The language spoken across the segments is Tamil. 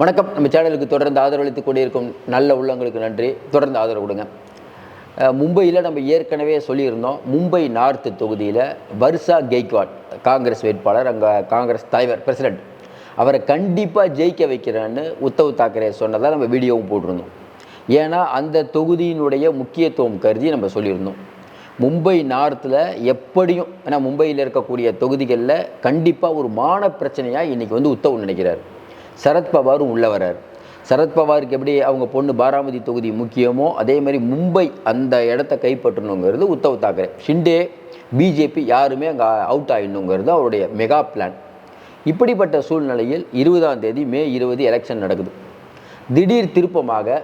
வணக்கம். நம்ம சேனலுக்கு தொடர்ந்து ஆதரவளித்து கொண்டிருக்கும் நல்ல உள்ளங்களுக்கு நன்றி. தொடர்ந்து ஆதரவு கொடுங்க. மும்பையில் நம்ம ஏற்கனவே சொல்லியிருந்தோம் மும்பை நார்த்து தொகுதியில் வர்ஷா கெய்க்வாட் காங்கிரஸ் வேட்பாளர் அங்கே காங்கிரஸ் தலைவர் பிரசிடென்ட் அவரை கண்டிப்பாக ஜெயிக்க வைக்கிறேன்னு உத்தவ் தாக்கரே சொன்னதாக நம்ம வீடியோவும் போட்டிருந்தோம். ஏன்னா அந்த தொகுதியினுடைய முக்கியத்துவம் கருதி நம்ம சொல்லியிருந்தோம். மும்பை நார்த்தில் எப்படியும் ஏன்னா மும்பையில் இருக்கக்கூடிய தொகுதிகளில் கண்டிப்பாக ஒரு மான பிரச்சனையாக இன்றைக்கி வந்து உத்தவ் நினைக்கிறார். சரத்பவாரும் உள்ள வரார். சரத்பவாருக்கு எப்படி அவங்க பொண்ணு பாராமதி தொகுதி முக்கியமோ அதே மாதிரி மும்பை அந்த இடத்த கைப்பற்றணுங்கிறது உத்தவ் தாக்கரே. ஷிண்டே பிஜேபி யாருமே அங்கே அவுட் ஆகிடணுங்கிறது அவருடைய மெகா பிளான் இப்படிப்பட்ட சூழ்நிலையில் இருபதாம் தேதி மே இருபது எலெக்ஷன் நடக்குது. திடீர் திருப்பமாக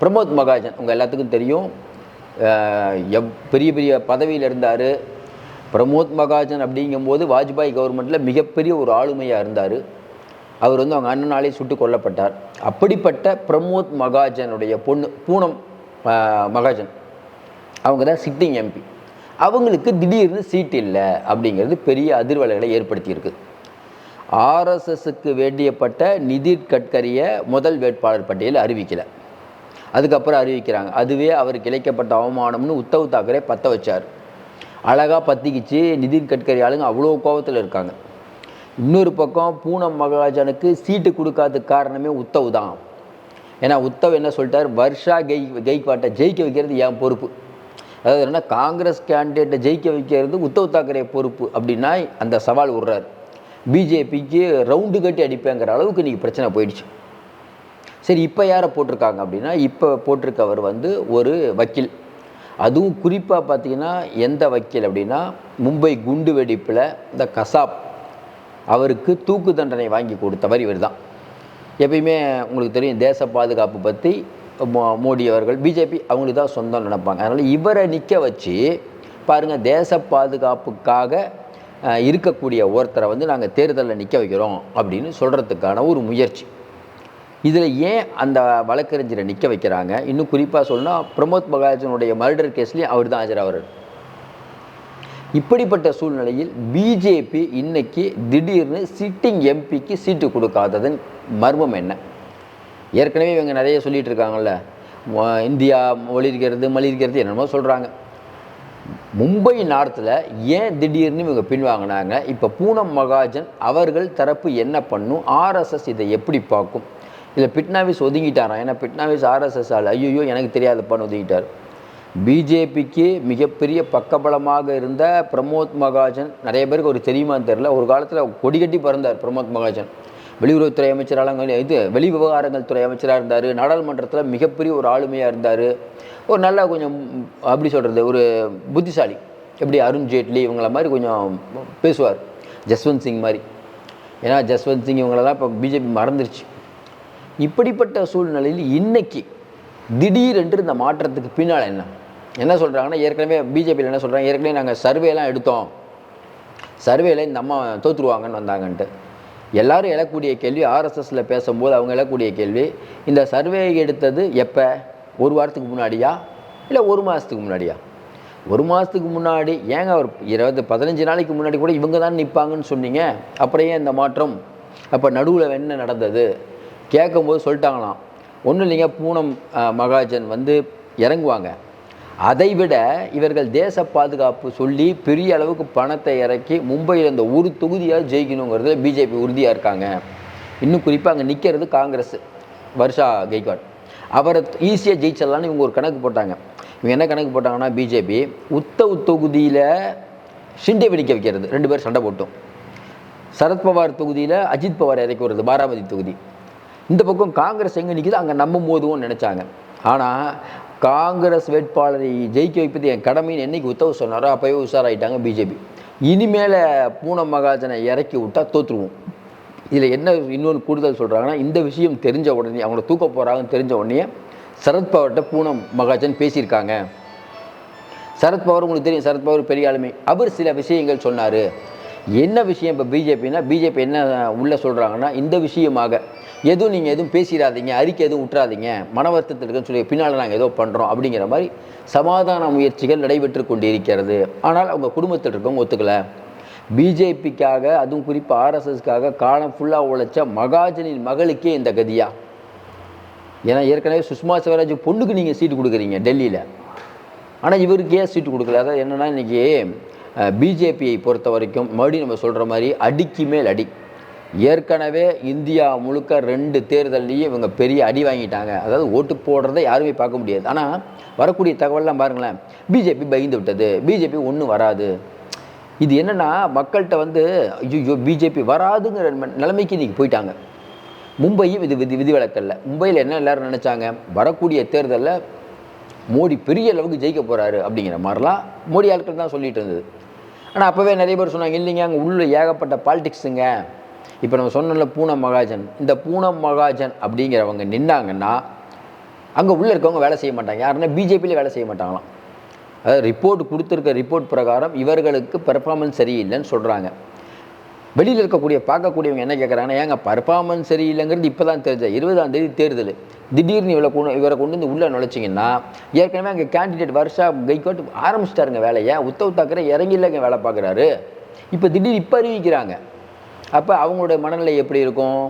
பிரமோத் மகாஜன் உங்கள் எல்லாத்துக்கும் தெரியும் எவ் பெரிய பெரிய பதவியில் இருந்தார். பிரமோத் மகாஜன் அப்படிங்கும்போது வாஜ்பாய் கவர்மெண்ட்டில் மிகப்பெரிய ஒரு ஆளுமையாக இருந்தார். அவர் வந்து அவங்க அண்ணனாலே சுட்டு கொல்லப்பட்டார். அப்படிப்பட்ட பிரமோத் மகாஜனுடைய பொண்ணு பூனம் மகாஜன். அவங்க தான் சிட்டிங் எம்பி அவங்களுக்கு திடீர்னு சீட் இல்லை அப்படிங்கிறது பெரிய அதிர்வலைகளை ஏற்படுத்தியிருக்கு. ஆர்எஸ்எஸ்க்கு வேண்டியப்பட்ட நிதின் கட்கரியை முதல் வேட்பாளர் பட்டியலில் அறிவிக்கலை. அதுக்கப்புறம் அறிவிக்கிறாங்க. அதுவே அவருக்கு இழைக்கப்பட்ட அவமானம்னு உத்தவ் தாக்கரே பற்ற வச்சார். அழகாக பற்றிக்கிச்சு நிதின் கட்கரி ஆளுங்க அவ்வளோ கோபத்தில் இருக்காங்க. இன்னொரு பக்கம் பூனம் மகாராஜனுக்கு சீட்டு கொடுக்காததுக்கு காரணமே உத்தவ் தான். ஏன்னா உத்தவ் என்ன சொல்லிட்டார்? வர்ஷா கெய் கெய்க்வாட்டை ஜெயிக்க வைக்கிறது என் பொறுப்பு. அதாவது என்ன காங்கிரஸ் கேண்டிடேட்டை ஜெயிக்க வைக்கிறது உத்தவ் தாக்கரே பொறுப்பு அப்படின்னா அந்த சவால் விடுறாரு. பிஜேபிக்கு ரவுண்டு கட்டி அடிப்பேங்கிற அளவுக்கு இன்றைக்கி பிரச்சனை போயிடுச்சு. சரி இப்போ யாரை போட்டிருக்காங்க அப்படின்னா இப்போ போட்டிருக்கவர் வந்து ஒரு வக்கீல். அதுவும் குறிப்பாக பார்த்தீங்கன்னா எந்த வக்கீல் அப்படின்னா மும்பை குண்டு வெடிப்பில் இந்த கசாப். அவருக்கு தூக்கு தண்டனை வாங்கி கொடுத்தவர் இவர் தான் எப்பயுமே உங்களுக்கு தெரியும் தேச பாதுகாப்பு பற்றி மோ- மோடி அவர்கள் பிஜேபி அவங்களுக்கு தான் சொந்தம் நினைப்பாங்க. அதனால் இவரை நிற்க வச்சு பாருங்கள் தேச பாதுகாப்புக்காக இருக்கக்கூடிய ஒருத்தரை வந்து நாங்கள் தேர்தலில் நிற்க வைக்கிறோம் அப்படின்னு சொல்கிறதுக்கான ஒரு முயற்சி. இதில் ஏன் அந்த வழக்கறிஞரை நிற்க வைக்கிறாங்க? இன்னும் குறிப்பாக சொல்லணும்னா பிரமோத் மகாஜனுடைய மர்டர் கேஸ்லேயும் அவர் தான் ஆஜராகிறார் இப்படிப்பட்ட சூழ்நிலையில் பிஜேபி இன்னைக்கு திடீர்னு சிட்டிங் எம்பிக்கு சீட்டு கொடுக்காததன் மர்மம் என்ன? ஏற்கனவே இவங்க நிறைய சொல்லிட்டு இருக்காங்கல்ல. இந்தியா ஒளிர்கிறது மலிர்கிறது என்னமோ சொல்கிறாங்க மும்பை நார்த்தில் ஏன் திடீர்னு இவங்க பின்வாங்கினாங்க? இப்போ பூனம் மகாஜன் அவர்கள் தரப்பு என்ன பண்ணும்? ஆர்எஸ்எஸ் இதை எப்படி பார்க்கும்? இதில் பிட்னாவிஸ் ஒதுங்கிட்டாராம் ஏன்னா பிட்னாவிஸ் ஆர்எஸ்எஸ் ஆள் ஐயோ எனக்கு தெரியாதப்பான்னு ஒதுங்கிட்டார். பிஜேபிக்கு மிகப்பெரிய பக்கபலமாக இருந்த பிரமோத் மகாஜன். நிறைய பேருக்கு ஒரு தெரியுமான்னு தெரில ஒரு காலத்தில் கொடிகட்டி பிறந்தார் பிரமோத் மகாஜன். வெளியுறவுத்துறை அமைச்சராக இது வெளி விவகாரங்கள் துறை அமைச்சராக இருந்தார் நாடாளுமன்றத்தில் மிகப்பெரிய ஒரு ஆளுமையாக இருந்தார். ஒரு நல்ல கொஞ்சம் அப்படி சொல்கிறது ஒரு புத்திசாலி. எப்படி அருண் ஜேட்லி இவங்கள மாதிரி கொஞ்சம் பேசுவார். ஜஸ்வந்த் சிங் மாதிரி. ஏன்னா ஜஸ்வந்த் சிங் இவங்களெல்லாம் இப்போ பிஜேபி மறந்துருச்சு. இப்படிப்பட்ட சூழ்நிலையில் இன்றைக்கி திடீரென்று இந்த மாற்றத்துக்கு பின்னால் என்ன? என்ன சொல்கிறாங்கன்னா ஏற்கனவே பிஜேபியில் என்ன சொல்கிறாங்க ஏற்கனவே நாங்கள் சர்வேலாம் எடுத்தோம். சர்வேல இந்த அம்மா தோற்றுருவாங்கன்னு வந்தாங்கன்ட்டு. எல்லாரும் எழக்கூடிய கேள்வி ஆர்எஸ்எஸில் பேசும்போது அவங்க எழக்கூடிய கேள்வி இந்த சர்வே எடுத்தது எப்போ? ஒரு வாரத்துக்கு முன்னாடியா? இல்லை ஒரு மாதத்துக்கு முன்னாடியா? ஒரு மாதத்துக்கு முன்னாடி ஏங்க ஒரு இருபது பதினஞ்சு நாளைக்கு முன்னாடி கூட இவங்க தான் நிற்பாங்கன்னு சொன்னீங்க? அப்புறம் ஏன் இந்த மாற்றம். அப்போ நடுவில் என்ன நடந்தது? கேட்கும்போது சொல்லிட்டாங்களாம். ஒன்றும் இல்லைங்க பூனம் மகாஜன் வந்து இறங்குவாங்க. அதை விட இவர்கள் தேச பாதுகாப்பு சொல்லி பெரிய அளவுக்கு பணத்தை இறக்கி மும்பையில் இந்த ஒரு தொகுதியாக ஜெயிக்கணுங்கிறதுல பிஜேபி உறுதியாக இருக்காங்க. இன்னும் குறிப்பாக அங்கே நிற்கிறது காங்கிரஸ் வருஷா கெய்காட் அவரை ஈஸியாக ஜெயிச்சிடலான்னு இவங்க ஒரு கணக்கு போட்டாங்க. இவங்க என்ன கணக்கு போட்டாங்கன்னா பிஜேபி உத்தவ் தொகுதியில் ஷிண்டே நிற்க வைக்கிறது. ரெண்டு பேர் சண்டை போட்டோம். சரத்பவார் தொகுதியில் அஜித் பவார் இறக்கி வருது பாராமதி தொகுதி. இந்த பக்கம் காங்கிரஸ் எங்கே நிற்கிது அங்கே நம்ம மோதுவோம்னு நினச்சாங்க. ஆனால் காங்கிரஸ் வேட்பாளரை ஜெயிக்க வைப்பது என் கடமைன்னு என்னைக்கு உத்தவ் சொன்னாரோ அப்போயே உஷாராயிட்டாங்க பிஜேபி. இனிமேல் பூனம் மகாஜனை இறக்கி விட்டால் தோற்றுருவோம் இதில் என்ன இன்னொன்று கூடுதல் சொல்கிறாங்கன்னா இந்த விஷயம் தெரிஞ்ச உடனே அவங்கள தூக்க போகிறாங்கன்னு தெரிஞ்ச உடனே சரத்பவர்கிட்ட பூனம் மகாஜன் பேசியிருக்காங்க. சரத்பவர் உங்களுக்கு தெரியும் சரத்பவர் பெரிய ஆளுமை. அவர் சில விஷயங்கள் சொன்னார். என்ன விஷயம் இப்போ பிஜேபினா பிஜேபி என்ன உள்ளே சொல்கிறாங்கன்னா இந்த விஷயமாக. எதுவும் நீங்கள் எதுவும் பேசிடாதீங்க அறிக்கை எதுவும் விட்டுறாதீங்க மன வருத்தத்தில் இருக்குன்னு சொல்லி பின்னால் நாங்கள் ஏதோ பண்ணுறோம் அப்படிங்கிற மாதிரி சமாதான முயற்சிகள் நடைபெற்று கொண்டிருக்கிறது. ஆனால் அவங்க குடும்பத்தில் இருக்கவங்க ஒத்துக்கலை. பிஜேபிக்காக அதுவும் குறிப்பாக ஆர்எஸ்எஸ்க்காக காலம் ஃபுல்லாக உழைச்ச மகாஜனின் மகளுக்கே இந்த கதியா. ஏன்னா ஏற்கனவே சுஷ்மா சிவராஜ் பொண்ணுக்கு நீங்கள் சீட்டு கொடுக்குறீங்க டெல்லியில். ஆனால் இவருக்கு ஏன் சீட்டு கொடுக்கல? அதாவது என்னென்னா இன்றைக்கி பிஜேபியை பொறுத்த வரைக்கும் மறுபடியும் நம்ம சொல்கிற மாதிரி அடிக்கு மேல் அடி. ஏற்கனவே இந்தியா முழுக்க ரெண்டு தேர்தல்லையும் இவங்க பெரிய அடி வாங்கிட்டாங்க. அதாவது ஓட்டு போடுறதை யாருமே பார்க்க முடியாது. ஆனால் வரக்கூடிய தகவல்லாம் பாருங்களேன். பிஜேபி பயந்து விட்டது. பிஜேபி ஒன்றும் வராது. இது என்னென்னா மக்கள்கிட்ட வந்து ஐயோ பிஜேபி வராதுங்கிற நிலைமைக்கு இன்றைக்கி போயிட்டாங்க. மும்பையும் இது விதி விதிவிலக்கல்ல மும்பையில் என்ன எல்லோரும் நினச்சாங்க? வரக்கூடிய தேர்தலில் மோடி பெரிய அளவுக்கு ஜெயிக்க போகிறாரு அப்படிங்கிற மாதிரிலாம் மோடி ஆட்கள் தான் சொல்லிட்டு இருந்தது. ஆனால் அப்போவே நிறைய பேர் சொன்னாங்க இல்லைங்க அங்கே உள்ள ஏகப்பட்ட பாலிடிக்ஸுங்க இப்போ நம்ம சொன்னோம்ல பூனம் மகாஜன். இந்த பூனம் மகாஜன் அப்படிங்கிறவங்க நின்னாங்கன்னா அங்கே உள்ளே இருக்கவங்க வேலை செய்ய மாட்டாங்க. யாருன்னா பிஜேபியில் வேலை செய்ய மாட்டாங்களாம். அதாவது ரிப்போர்ட் கொடுத்துருக்க ரிப்போர்ட் பிரகாரம் இவர்களுக்கு பெர்ஃபார்மன்ஸ் சரியில்லைன்னு சொல்கிறாங்க வெளியில் இருக்கக்கூடிய பார்க்கக்கூடியவங்க என்ன கேட்குறாங்கன்னா ஏங்க பர்ஃபார்மன்ஸ் சரியில்லைங்கிறது இப்போ தான் தெரிஞ்ச இருபதாம் தேதி தேர்தல். திடீர்னு இவ்வளோ கொண்டு இவரை கொண்டு வந்து உள்ளே நுழைச்சிங்கன்னா ஏற்கனவே அங்கே கேண்டிடேட் வருஷா கைக்கோட்டு ஆரம்பிச்சிட்டாருங்க வேலையை. உத்தவ் தாக்கரே இறங்கி இல்லைங்க வேலை பார்க்குறாரு. இப்போ திடீர் இப்போ அறிவிக்கிறாங்க. அப்போ அவங்களுடைய மனநிலை எப்படி இருக்கும்?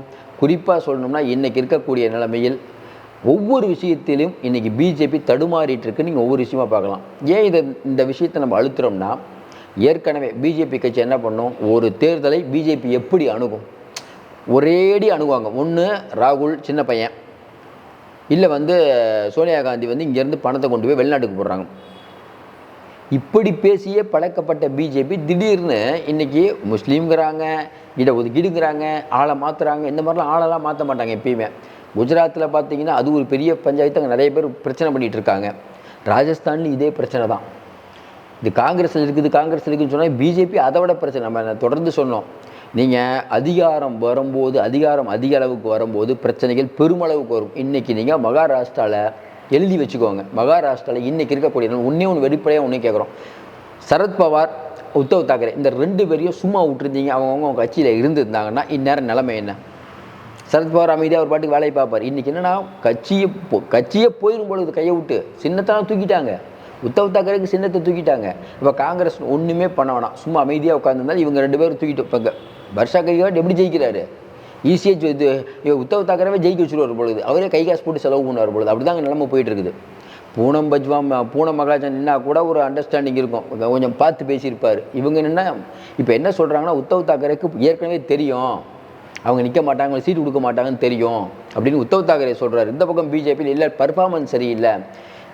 குறிப்பாக சொல்லணும்னா இன்றைக்கி இருக்கக்கூடிய நிலைமையில் ஒவ்வொரு விஷயத்திலும் இன்றைக்கி பிஜேபி தடுமாறிட்டு இருக்குன்னு நீங்கள் ஒவ்வொரு விஷயமா பார்க்கலாம். ஏன் இதை இந்த விஷயத்தை நம்ம அழுத்துறோம்னா ஏற்கனவே பிஜேபி கட்சி என்ன பண்ணும்? ஒரு தேர்தலை பிஜேபி எப்படி அணுகும்? ஒரேடி அணுகுவாங்க. ஒன்று ராகுல் சின்ன பையன். இல்லை வந்து சோனியா காந்தி வந்து இங்கேருந்து பணத்தை கொண்டு போய் வெளிநாட்டுக்கு போடுறாங்க. இப்படி பேசியே பழக்கப்பட்ட பிஜேபி திடீர்னு இன்றைக்கி முஸ்லீம்ங்கிறாங்க இட ஒதுக்கீடுங்கிறாங்க ஆளை மாற்றுறாங்க இந்த மாதிரிலாம் ஆளெல்லாம் மாற்ற மாட்டாங்க எப்பயுமே. குஜராத்தில் பார்த்தீங்கன்னா அது ஒரு பெரிய பஞ்சாயத்து. அங்கே நிறைய பேர் பிரச்சனை பண்ணிகிட்டு இருக்காங்க. ராஜஸ்தான்லேயும் இதே பிரச்சனை தான் இது காங்கிரஸில் இருக்குது காங்கிரஸில் இருக்குதுன்னு சொன்னால் பிஜேபி அதை விட பிரச்சனை. நம்ம தொடர்ந்து சொன்னோம். நீங்கள் அதிகாரம் வரும்போது அதிகாரம் அதிக அளவுக்கு வரும்போது பிரச்சனைகள் பெருமளவுக்கு வரும். இன்றைக்கி நீங்கள் மகாராஷ்டிராவில் எழுதி வச்சுக்கோங்க. மகாராஷ்டிராவில் இன்றைக்கி இருக்கக்கூடிய ஒன்றே ஒன்று வெளிப்படையாக ஒன்றே கேட்குறோம் சரத்பவார் உத்தவ் தாக்கரே இந்த ரெண்டு பேரையும் சும்மா விட்டுருந்தீங்க. அவங்கவுங்க அவங்க கட்சியில் இருந்திருந்தாங்கன்னா இந்நேரம் நிலைமை என்ன? சரத்பவார் அமைதியாக ஒரு பாட்டுக்கு வேலையை பார்ப்பார். இன்றைக்கி என்னென்னா கட்சியை கட்சியே போயிடும் பொழுது கையை விட்டு. சின்னத்தான் தூக்கிட்டாங்க. உத்தவ் தாக்கரேக்கு சின்னத்தை தூக்கிட்டாங்க. இப்போ காங்கிரஸ் ஒன்றுமே பண்ண வேணாம். சும்மா அமைதியாக உட்காந்துருந்தால் இவங்க ரெண்டு பேரும் தூக்கிட்டு இப்போ வர்ஷா கைகாட் எப்படி ஜெயிக்கிறாரு? ஈஸியாக இது உத்தவ் தாக்கரவே ஜெயிக்க வச்சுருவார் பொழுது அவரே கை காசு போட்டு செலவு பண்ணுவார் பொழுது அப்படி தாங்க நிலமை போயிட்டு இருக்குது. பூனம் பஜ்வா பூனம் மகாஜன் நின்னா கூட ஒரு அண்டர்ஸ்டாண்டிங் இருக்கும். கொஞ்சம் பார்த்து பேசியிருப்பார். இவங்க நின்னா இப்போ என்ன சொல்கிறாங்கன்னா உத்தவ் தாக்கரேக்கு ஏற்கனவே தெரியும். அவங்க நிற்க மாட்டாங்க சீட்டு கொடுக்க மாட்டாங்கன்னு தெரியும். அப்படின்னு உத்தவ் தாக்கரே சொல்கிறார் இந்த பக்கம் பிஜேபியில் இல்லை பர்ஃபார்மன்ஸ் சரியில்லை.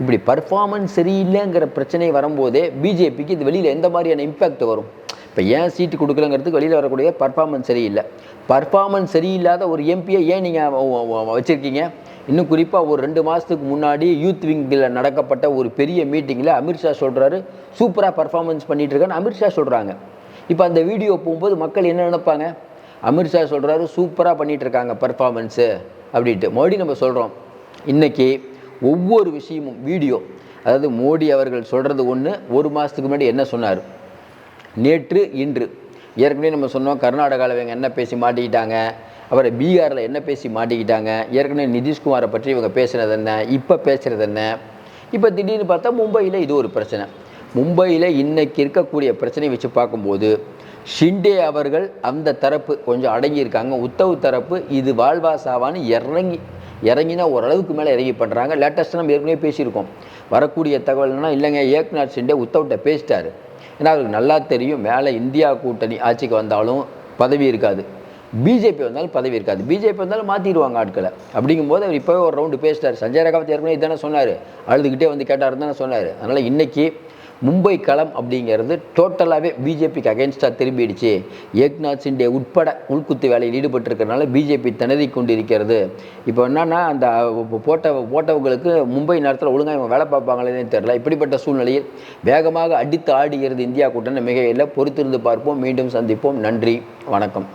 இப்படி பர்ஃபார்மன்ஸ் சரியில்லைங்கிற பிரச்சனை வரும்போதே பிஜேபிக்கு இது வெளியில் எந்த மாதிரியான இம்பேக்ட் வரும்? இப்போ ஏன் சீட்டு கொடுக்கலங்கிறதுக்கு வெளியில் வரக்கூடிய பர்ஃபார்மன்ஸ் சரியில்லை. பர்ஃபார்மன்ஸ் சரியில்லாத ஒரு எம்பியை ஏன் நீங்கள் வச்சுருக்கீங்க? இன்னும் குறிப்பாக ஒரு ரெண்டு மாதத்துக்கு முன்னாடி யூத் விங்கில் நடக்கப்பட்ட ஒரு பெரிய மீட்டிங்கில் அமித்ஷா சொல்கிறாரு சூப்பராக பர்ஃபார்மன்ஸ் பண்ணிகிட்ருக்கேன்னு அமித்ஷா சொல்கிறாங்க இப்போ அந்த வீடியோ போகும்போது மக்கள் என்ன நினைப்பாங்க? அமித்ஷா சொல்கிறாரு சூப்பராக பண்ணிகிட்ருக்காங்க பர்ஃபார்மன்ஸு அப்படின்ட்டு. மறுபடியும் நம்ம சொல்கிறோம் இன்றைக்கி ஒவ்வொரு விஷயமும் வீடியோ. அதாவது மோடி அவர்கள் சொல்கிறது ஒன்று ஒரு மாதத்துக்கு முன்னாடி என்ன சொன்னார்? நேற்று இன்று. ஏற்கனவே நம்ம சொன்னோம் கர்நாடகாவில் இவங்க என்ன பேசி மாட்டிக்கிட்டாங்க? அப்புறம் பீகாரில் என்ன பேசி மாட்டிக்கிட்டாங்க? ஏற்கனவே நிதிஷ்குமாரை பற்றி இவங்க பேசுகிறது என்ன? இப்போ பேசுகிறது என்ன? இப்போ திடீர்னு பார்த்தா மும்பையில் இது ஒரு பிரச்சனை. மும்பையில் இன்றைக்கி இருக்கக்கூடிய பிரச்சனையை வச்சு பார்க்கும்போது ஷிண்டே அவர்கள் அந்த தரப்பு கொஞ்சம் அடங்கியிருக்காங்க. உத்தவ் தரப்பு இது வாழ்வா சாவான்னு இறங்கி இறங்கினா ஓரளவுக்கு மேலே இறங்கி பண்ணுறாங்க. லேட்டஸ்ட்டாக நம்ம ஏற்கனவே பேசியிருக்கோம். வரக்கூடிய தகவல்னா இல்லைங்க ஏக்நாத் சிண்டே உத்தவ்கிட்ட பேசிட்டார். ஏன்னா அவருக்கு நல்லா தெரியும். மேலே இந்தியா கூட்டணி ஆட்சிக்கு வந்தாலும் பதவி இருக்காது. பிஜேபி வந்தாலும் பதவி இருக்காது. பிஜேபி வந்தாலும் மாற்றிடுவாங்க ஆட்களை. அப்படிங்கும்போது அவர் இப்போவே ஒரு ரவுண்டு பேசிட்டார். சஞ்சய் ரகாவத் ஏற்கனவே இதானே சொன்னார். அழுதுகிட்டே வந்து கேட்டார் தானே சொன்னார். அதனால் இன்றைக்கி மும்பை களம் அப்படிங்கிறது டோட்டலாகவே பிஜேபிக்கு அகேன்ஸ்டாக திரும்பிடுச்சு. ஏக்நாத் சிண்டே உட்பட உள்குத்து வேலையில் ஈடுபட்டிருக்கிறதுனால பிஜேபி திணறி கொண்டிருக்கிறது. இப்போ என்னன்னா அந்த போட்ட போட்டவங்களுக்கு மும்பை நேரத்தில் ஒழுங்காக இவங்க வேலை பார்ப்பாங்களேனே தெரில இப்படிப்பட்ட சூழ்நிலையில் வேகமாக அடித்து ஆடுகிறது இந்தியா கூட்டணி மிகையில் பொறுத்திருந்து பார்ப்போம். மீண்டும் சந்திப்போம். நன்றி. வணக்கம்.